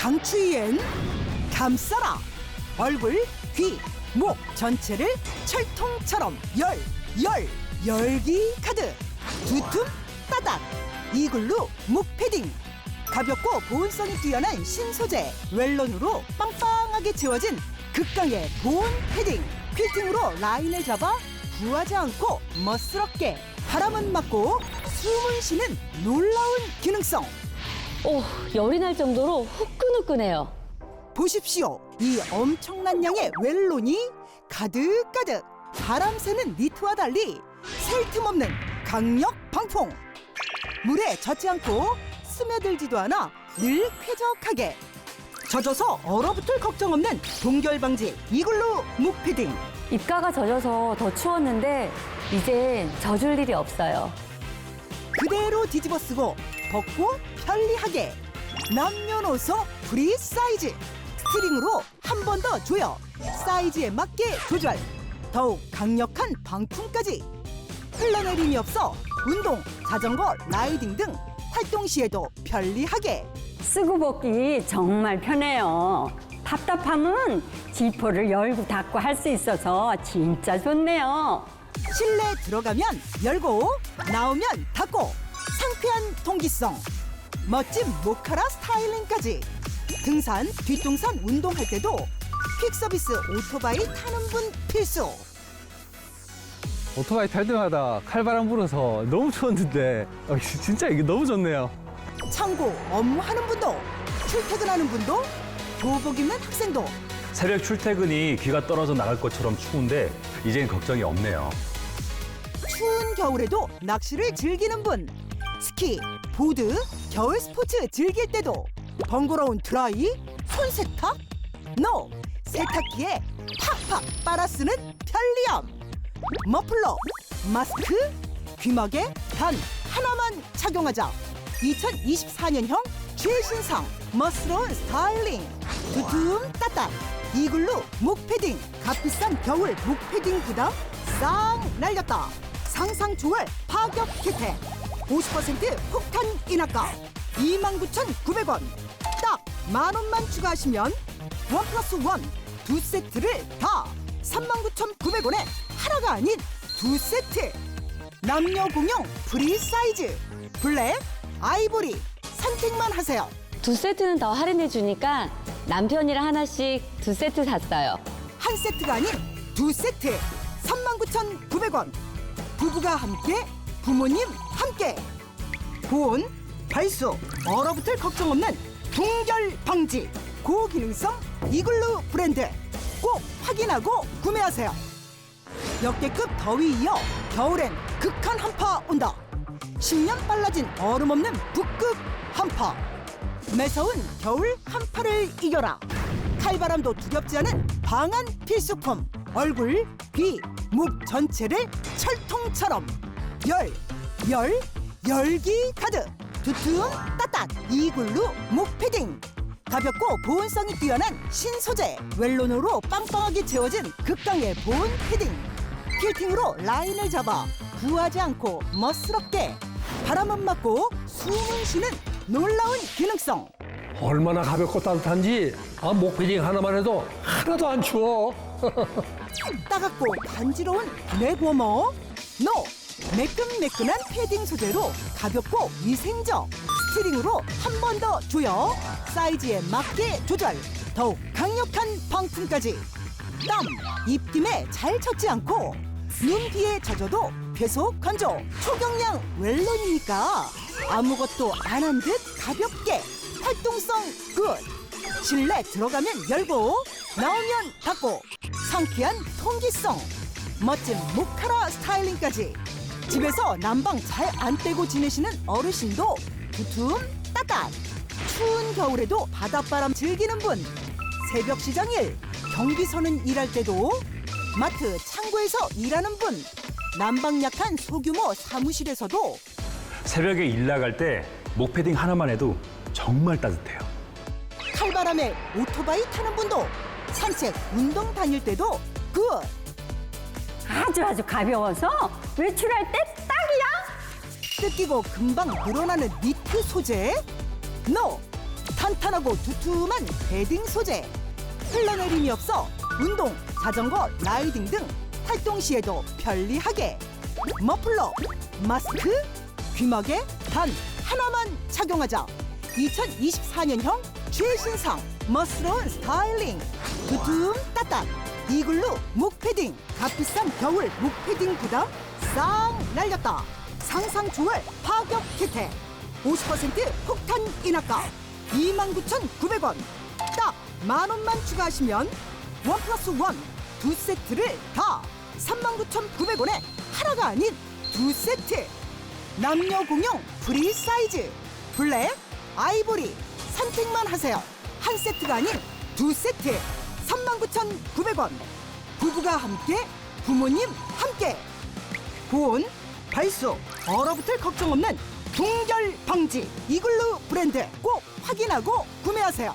강추위엔 감싸라. 얼굴, 귀, 목 전체를 철통처럼 열, 열, 열기 가득 두툼 따닥. 이글루 목 패딩. 가볍고 보온성이 뛰어난 신소재 웰론으로 빵빵하게 채워진 극강의 보온 패딩. 퀼팅으로 라인을 잡아 부하지 않고 멋스럽게 바람은 맞고 숨은 쉬는 놀라운 기능성 오, 열이 날 정도로 후끈후끈해요. 보십시오. 이 엄청난 양의 웰론이 가득가득 바람 새는 니트와 달리 셀 틈 없는 강력 방풍. 물에 젖지 않고 스며들지도 않아 늘 쾌적하게 젖어서 얼어붙을 걱정 없는 동결 방지 이글루 목패딩. 입가가 젖어서 더 추웠는데 이젠 젖을 일이 없어요. 그대로 뒤집어 쓰고 벗고 편리하게. 남녀노소 프리 사이즈. 스트링으로 한 번 더 조여 사이즈에 맞게 조절. 더욱 강력한 방풍까지. 흘러내림이 없어 운동, 자전거, 라이딩 등 활동 시에도 편리하게. 쓰고 벗기 정말 편해요. 답답하면 지퍼를 열고 닫고 할 수 있어서 진짜 좋네요. 실내 들어가면 열고 나오면 닫고 상쾌한 통기성 멋진 모카라 스타일링까지 등산 뒷동산 운동할 때도 퀵 서비스 오토바이 타는 분 필수 오토바이 탈 때마다 칼바람 불어서 너무 추웠는데 어, 진짜 이게 너무 좋네요. 창고 업무하는 분도 출퇴근하는 분도 교복 입는 학생도 새벽 출퇴근이 귀가 떨어져 나갈 것처럼 추운데 이젠 걱정이 없네요. 추운 겨울에도 낚시를 즐기는 분 스키, 보드, 겨울 스포츠 즐길 때도 번거로운 드라이, 손 세탁? 노! 세탁기에 팍팍 빨아 쓰는 편리함 머플러, 마스크, 귀마개 단 하나만 착용하자 2024년형 최신상 멋스러운 스타일링 두툼 따뜻 이글루 목패딩 값비싼 겨울 목패딩보다 싹 날렸다 상상 초월 파격 혜택 50% 폭탄 인하가 29,900원. 딱 만원만 추가하시면 원 플러스 원 두 세트를 다 39,900원에 하나가 아닌 두 세트. 남녀 공용 프리 사이즈 블랙 아이보리 선택만 하세요. 두 세트는 더 할인해 주니까 남편이랑 하나씩 두 세트 샀어요. 한 세트가 아닌 두 세트 39,900원. 부부가 함께 부모님 함께. 보온 발수 얼어붙을 걱정 없는 동결 방지. 고기능성 이글루 브랜드. 꼭 확인하고 구매하세요. 역대급 더위 이어 겨울엔 극한 한파 온다 10년 빨라진 얼음 없는 북극 한파. 매서운 겨울 한파를 이겨라. 칼바람도 두렵지 않은 방한 필수품. 얼굴, 귀, 목 전체를 철통처럼 열, 열, 열기 가득 두툼 따뜻 이글루 목 패딩. 가볍고 보온성이 뛰어난 신소재. 웰론으로 빵빵하게 채워진 극강의 보온 패딩. 퀼팅으로 라인을 잡아 부하지 않고 멋스럽게 바람은 맞고 숨은 쉬는 놀라운 기능성. 얼마나 가볍고 따뜻한지 아, 목패딩 하나만 해도 하나도 안 추워. 따갑고 간지러운 내고머 노 매끈매끈한 패딩 소재로 가볍고 위생적. 스트링으로 한 번 더 조여 사이즈에 맞게 조절. 더욱 강력한 방풍까지. 땀 입김에 잘 젖지 않고 눈비에 젖어도 계속 건조 초경량 웰론이니까 아무것도 안 한 듯 가볍게 활동성 굿. 실내 들어가면 열고 나오면 닫고 상쾌한 통기성 멋진 모카라 스타일링까지 집에서 난방 잘 안 떼고 지내시는 어르신도 두툼 따뜻 추운 겨울에도 바닷바람 즐기는 분 새벽 시장 일 경비서는 일할 때도 마트 창고에서 일하는 분 난방 약한 소규모 사무실에서도 새벽에 일 나갈 때 목패딩 하나만 해도 정말 따뜻해요. 칼바람에 오토바이 타는 분도 산책 운동 다닐 때도 굿 아주 아주 가벼워서 외출할 때 딱이야. 뜯기고 금방 늘어나는 니트 소재? 노! 단 탄탄하고 두툼한 패딩 소재 흘러내림이 없어 운동, 자전거, 라이딩 등 활동 시에도 편리하게 머플러, 마스크, 귀마개 단 하나만 착용하자 2024년형 최신상 멋스러운 스타일링 두툼 따뜻 이글루 목 패딩 값비싼 겨울 목 패딩보다 싹 날렸다. 상상 초월 파격 혜택 50% 폭탄 인하가 29,900원. 딱 만원만 추가하시면 원 플러스 원 두 세트를 다 39,900원에 하나가 아닌 두 세트. 남녀 공용 프리 사이즈 블랙, 아이보리 선택만 하세요. 한 세트가 아닌 두 세트 39,900원. 부부가 함께 부모님 함께. 보온, 발수, 얼어붙을 걱정 없는 동결 방지. 이글루 브랜드 꼭 확인하고 구매하세요